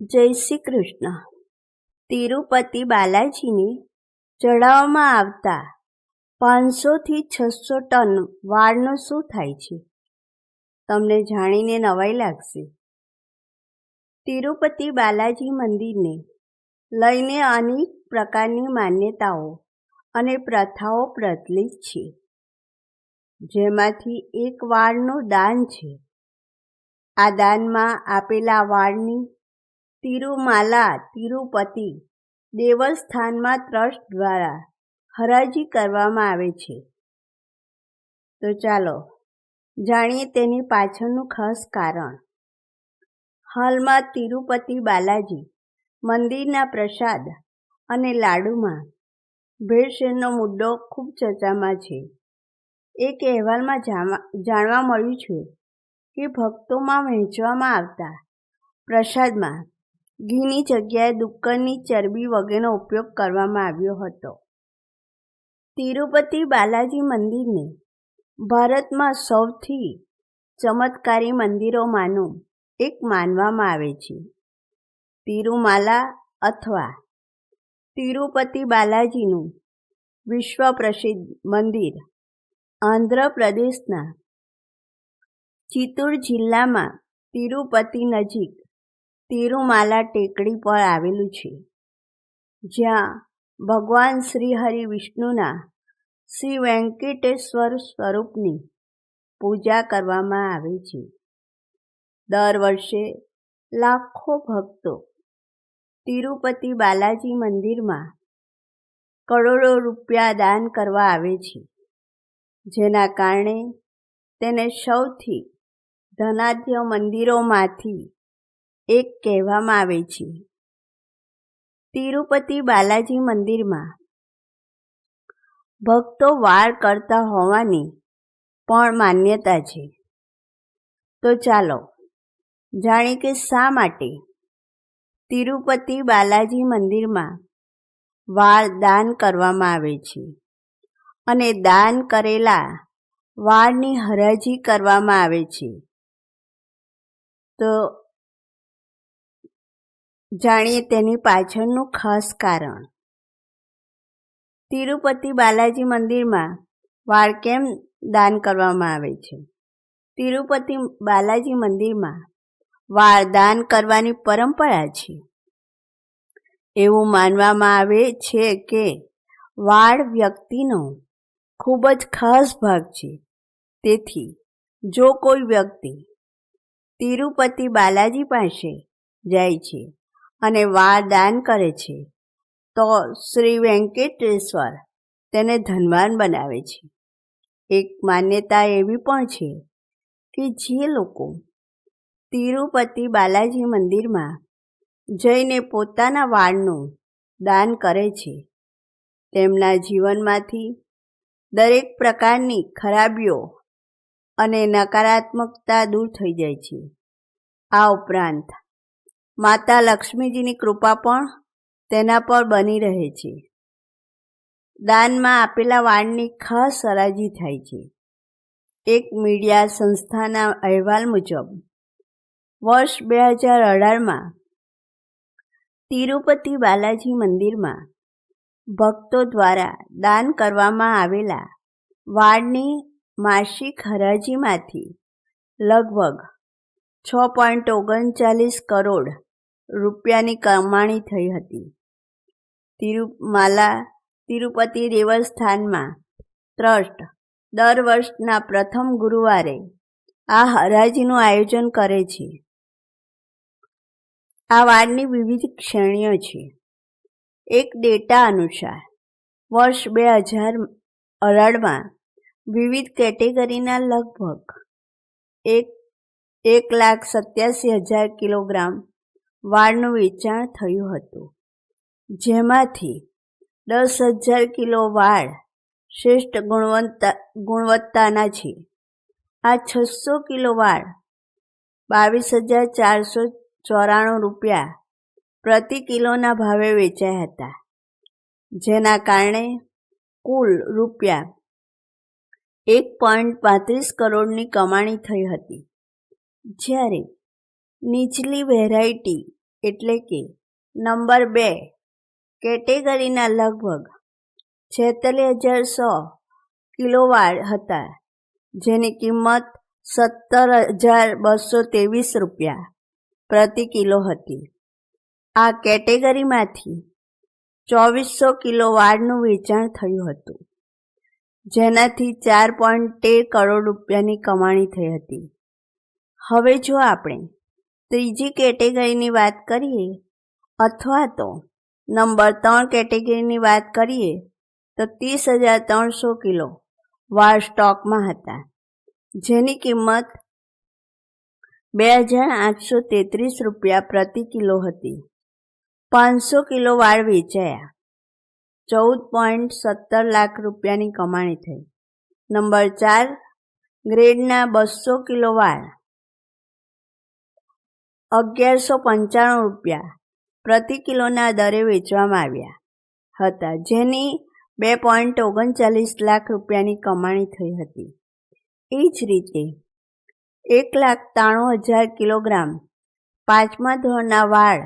જય શ્રી કૃષ્ણ. તિરુપતિ બાલાજીને ચડાવવામાં આવતા પાંચસોથી છસો ટન વાળનું શું થાય છે? તમને જાણીને નવાઈ લાગશે. તિરુપતિ બાલાજી મંદિરને લઈને અનેક પ્રકારની માન્યતાઓ અને પ્રથાઓ પ્રચલિત છે. જેમાંથી એક વાળનું દાન છે. આ દાનમાં આપેલા વાળની તિરુમાલા, તિરુપતિ દેવસ્થાનમાં ટ્રસ્ટ દ્વારા હરાજી કરવામાં આવે છે. તો ચાલો જાણીએ તેની પાછળનું ખાસ કારણ. હાલમાં તિરુપતિ બાલાજી મંદિરના પ્રસાદ અને લાડુમાં ભેળસેળનો મુદ્દો ખૂબ ચર્ચામાં છે. એક અહેવાલમાં જાણવા મળ્યું છે કે ભક્તોમાં વહેંચવામાં આવતા પ્રસાદમાં ઘીની જગ્યાએ ડુક્કરની ચરબી વગેરેનો ઉપયોગ કરવામાં આવ્યો હતો. તિરુપતિ બાલાજી મંદિરને ભારતમાં સૌથી ચમત્કારી મંદિરોમાંનું એક માનવામાં આવે છે. તિરુમાલા અથવા તિરુપતિ બાલાજીનું વિશ્વ પ્રસિદ્ધ મંદિર આંધ્રપ્રદેશના ચિત્તૂર જિલ્લામાં તિરુપતિ નજીક તિરુમાલા ટેકડી પર આવેલું છે. જ્યાં ભગવાન શ્રી હરિ વિષ્ણુના શ્રી વેંકટેશ્વર સ્વરૂપની પૂજા કરવામાં આવે છે. દર વર્ષે લાખો ભક્તો તિરુપતિ બાલાજી મંદિરમાં કરોડો રૂપિયા દાન કરવા આવે છે. જેના કારણે તેને સૌથી ધનાઢ્ય મંદિરોમાંથી એક કહેવામાં આવે છે. તિરુપતિ બાલાજી મંદિરમાં ભક્તો વાળ કરતા હોવાની પણ માન્યતા છે. તો ચાલો જાણી કે શા માટે તિરુપતિ બાલાજી મંદિરમાં વાળ દાન કરવામાં આવે છે અને દાન કરેલા વાળની હરાજી કરવામાં આવે છે. તો જાણીએ તેની પાછળનું ખાસ કારણ. તિરુપતિ બાલાજી મંદિરમાં વાળ કેમ દાન કરવામાં આવે છે? તિરુપતિ બાલાજી મંદિરમાં વાળ દાન કરવાની પરંપરા છે. એવું માનવામાં આવે છે કે વાળ વ્યક્તિનો ખૂબ જ ખાસ ભાગ છે. તેથી, જો કોઈ વ્યક્તિ તિરુપતિ બાલાજી પાસે જાય છે અને દાન કરે છે. તો શ્રી વેંકટેશ્વર તેને ધનવાન બનાવે છે. એક માન્યતા એવી પણ છે કે જે લોકો તિરુપતિ બાલાજી મંદિરમાં જઈને પોતાના વાળનું દાન કરે છે. તેમના જીવનમાંથી દરેક પ્રકારની ખરાબીઓ અને નકારાત્મકતા દૂર થઈ જાય છે. આ ઉપરાંત માતા લક્ષ્મીજીની કૃપા પણ તેના પર બની રહે છે. દાનમાં આપેલા વાળની ખાસ હરાજી થાય છે. એક મીડિયા સંસ્થાના અહેવાલ મુજબ, વર્ષ બે હજાર અઢારમાં તિરુપતિ બાલાજી મંદિરમાં ભક્તો દ્વારા દાન કરવામાં આવેલા વાળની માસિક હરાજીમાંથી લગભગ છ પોઈન્ટ ઓગણચાલીસ કરોડ રૂપિયાની કમાણી થઈ હતી. તિરુમાલા, તિરુપતિ દેવસ્થાનમાં ટ્રસ્ટ દર વર્ષના પ્રથમ ગુરુવારે આ હરાજીનું આયોજન કરે છે. આ વારની વિવિધ શ્રેણીઓ છે. એક ડેટા અનુસાર, વર્ષ બે હજાર અઢારમાં વિવિધ કેટેગરીના લગભગ એક એક લાખ સત્યાસી હજાર કિલોગ્રામ વાળનું વેચાણ થયું હતું. જેમાંથી દસ હજાર કિલો વાળ શ્રેષ્ઠ ગુણવત્તા, ગુણવત્તાના છે. આ છસો કિલો વાળ બાવીસ હજાર ચારસો ચોરાણું રૂપિયા પ્રતિ કિલોના ભાવે વેચાયા હતા. જેના કારણે કુલ રૂપિયા એક પોઈન્ટ પાંત્રીસ કરોડની કમાણી થઈ હતી. જ્યારે નીચલી વેરાયટી એટલે કે નંબર બે કેટેગરીના લગભગ છેતાલીસ હજાર સો કિલોવાર હતા, જેની કિંમત સત્તર હજાર બસો ત્રેવીસ રૂપિયા પ્રતિ કિલો હતી. આ કેટેગરીમાંથી ચોવીસો કિલો વાળનું વેચાણ થયું હતું, જેનાથી ચાર પોઈન્ટ તેર કરોડ રૂપિયાની કમાણી થઈ હતી. હવે જો આપણે ત્રીજી કેટેગરીની વાત કરીએ, અથવા તો નંબર ત્રણ કેટેગરીની વાત કરીએ, તો ત્રીસ હજાર ત્રણસો કિલો વાળ સ્ટોકમાં હતા. જેની કિંમત બે હજાર આઠસો તેત્રીસ રૂપિયા પ્રતિ કિલો હતી. પાંચસો કિલો વાળ વેચાયા. ચૌદ પોઈન્ટ સત્તર લાખ રૂપિયાની કમાણી થઈ. નંબર ચાર, ગ્રેડના બસો કિલો વાળ. અગિયારસો પંચાણું રૂપિયા પ્રતિ કિલોના દરે વેચવામાં આવ્યા હતા, જેની બે પોઈન્ટ ઓગણચાલીસ લાખ રૂપિયાની કમાણી થઈ હતી. એ જ રીતે એક લાખ ત્રાણું હજાર કિલોગ્રામ પાંચમા ધોરણના વાળ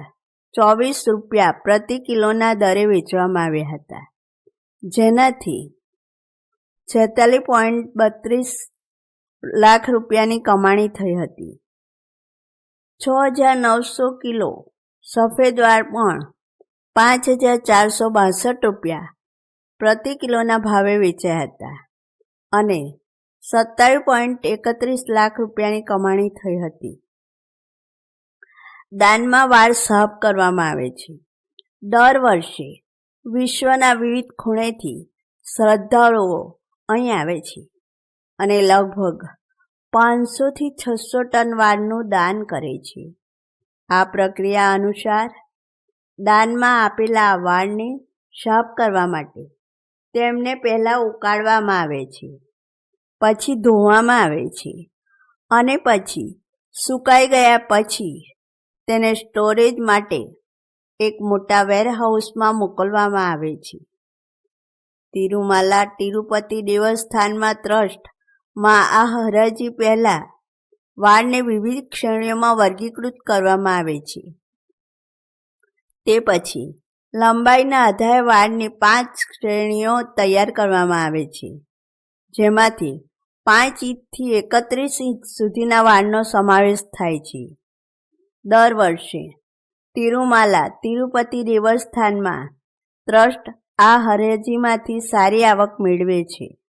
ચોવીસ રૂપિયા પ્રતિ કિલોના દરે વેચવામાં આવ્યા હતા, જેનાથી છેતાલીસ પોઈન્ટ બત્રીસ લાખ રૂપિયાની કમાણી થઈ હતી. છ હજાર નવસો કિલો. સફેદ વાળ પણ પાંચ હજાર ચારસો બાસઠ રૂપિયા. પ્રતિ કિલોના ભાવે વેચાયા હતા. અને સત્તાવીસ પોઈન્ટ એકત્રીસ લાખ રૂપિયાની કમાણી થઈ હતી. દાનમાં વાળ સાફ કરવામાં આવે છે. દર વર્ષે વિશ્વના વિવિધ ખૂણેથી શ્રદ્ધાળુઓ અહીં આવે છે. અને લગભગ પાંચસોથી છસો ટન વાળનું દાન કરે છે. આ પ્રક્રિયા અનુસાર દાનમાં આપેલા વાળને સાફ કરવા માટે તેમને પહેલાં ઉકાળવામાં આવે છે, પછી ધોવામાં આવે છે અને પછી સુકાઈ ગયા પછી તેને સ્ટોરેજ માટે એક મોટા વેરહાઉસમાં મોકલવામાં આવે છે. તિરુમાલા તિરુપતિ દેવસ્થાનમાં ટ્રસ્ટમાં આ હરાજી પહેલાં વાળને વિવિધ શ્રેણીઓમાં વર્ગીકૃત કરવામાં આવે છે. તે પછી લંબાઈના આધારે વાળની પાંચ શ્રેણીઓ તૈયાર કરવામાં આવે છે, જેમાંથી પાંચ ઇંચથી એકત્રીસ ઇંચ સુધીના વાળનો સમાવેશ થાય છે. દર વર્ષે તિરુમાલા તિરુપતિ દેવસ્થાનમાં ટ્રસ્ટ આ હરાજીમાંથી સારી આવક મેળવે છે.